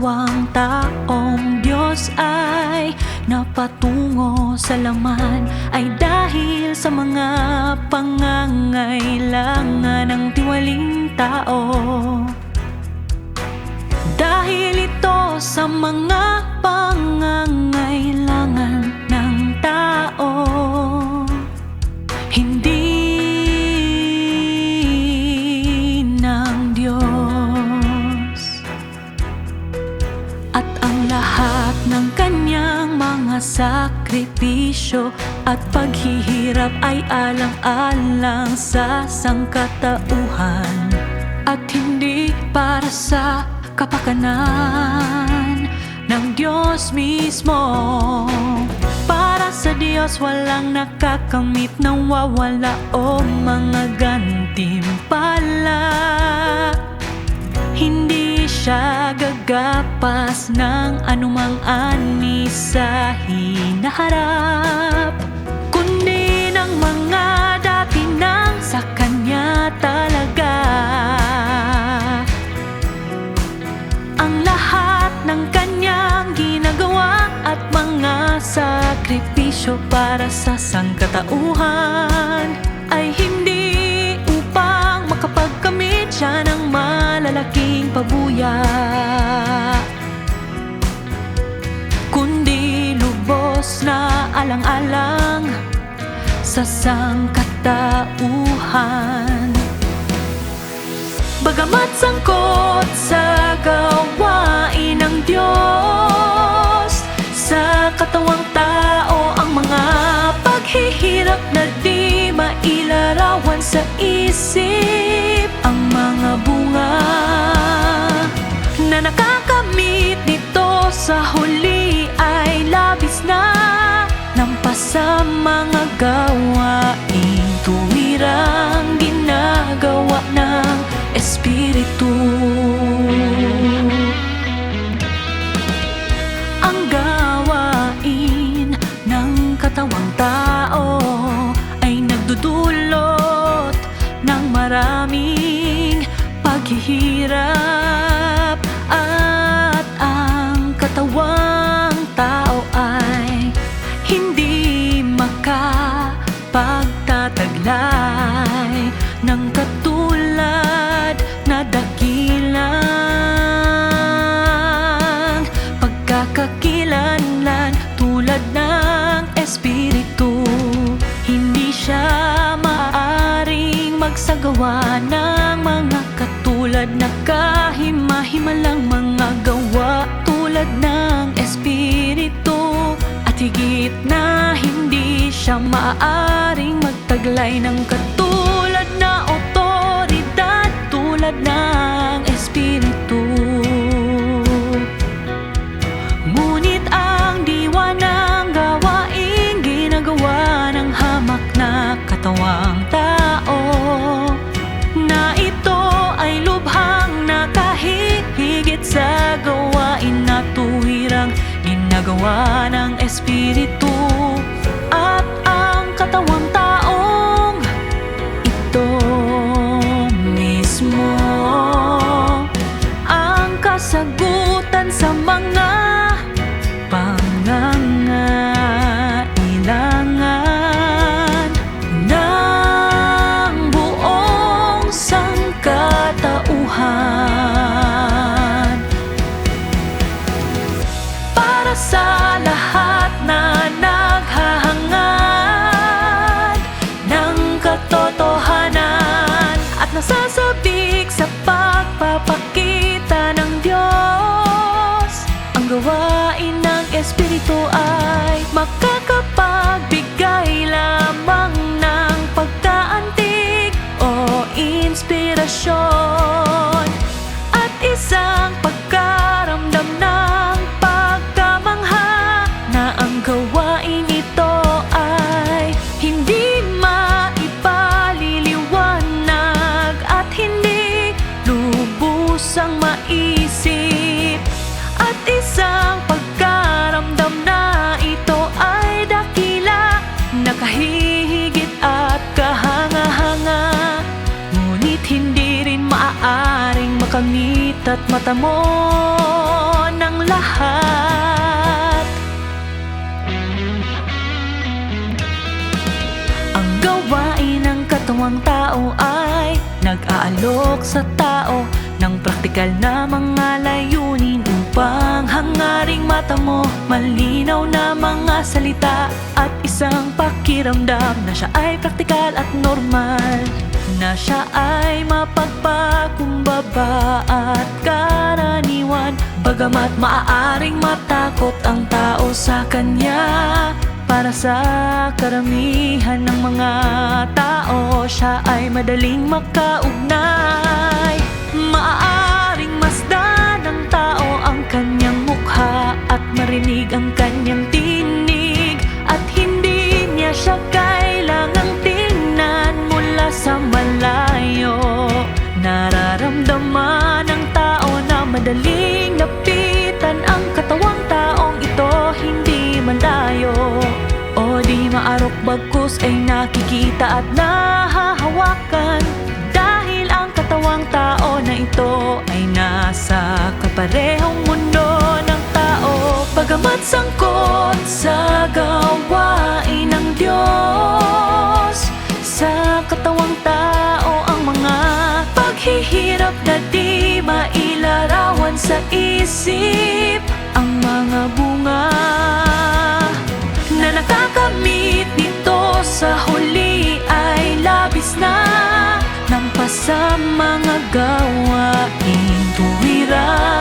katawang taong Diyos ay napatungo sa laman ay dahil sa mga pangangailangan ng tiwaling tao. Dahil ito sa mga pangangailangan sakripisyo At paghihirap ay alang-alang sa sangkatauhan. At hindi para sa kapakanan ng Diyos mismo. Para sa Diyos walang nakakamit ng wawala o mga gantimpala gagapas ng anumang ani sa hinaharap na alang-alang sa sangkatauhan. Bagamat sangkot sa gawain ng Diyos Sa katawang tao ang mga paghihirap na di mailarawan sa isip Ang mga bunga na nakakamit nito sa huli ay labis na sa mga gawain. Tuwirang ginagawa ng Espiritu. Ang gawain ng katawang tao ay nagdudulot ng maraming paghihirap. At ang katawang tao maaring magsagawa ng mga katulad na kahimahimalang mga gawa tulad ng Espiritu. At higit na hindi siya maaaring magtaglay ng katulad ginagawa ng Espiritu At ang katawang taong Ngunit hindi rin maaaring makamit at matamo ng lahat. Ang gawain ng katawang tao ay Nag-aalok sa tao Ng praktikal na mga layunin Upang hangaring mata mo Malinaw na mga salita At isang pakiramdam Na siya ay praktikal at normal Na siya ay mapagpakumbaba At karaniwan. Bagamat maaaring matakot ang tao sa kanya para sa karamihan ng mga tao Siya ay madaling makaugnay. Maaaring masdan ng tao ang kanyang mukha At marinig ang kanyang madaling lapitan Ang katawang taong ito. Hindi malayo O di maarok bagkus ay nakikita at nahahawakan. Dahil ang katawang tao na ito ay nasa kaparehong mundo ng tao. Pagamat sangkot sa gawain ng Diyos Sa katawang tao ang mga paghihirap na di sa isip ang mga bunga na nakakamit nito sa huli ay labis na ng pasamang gawain tuwiran.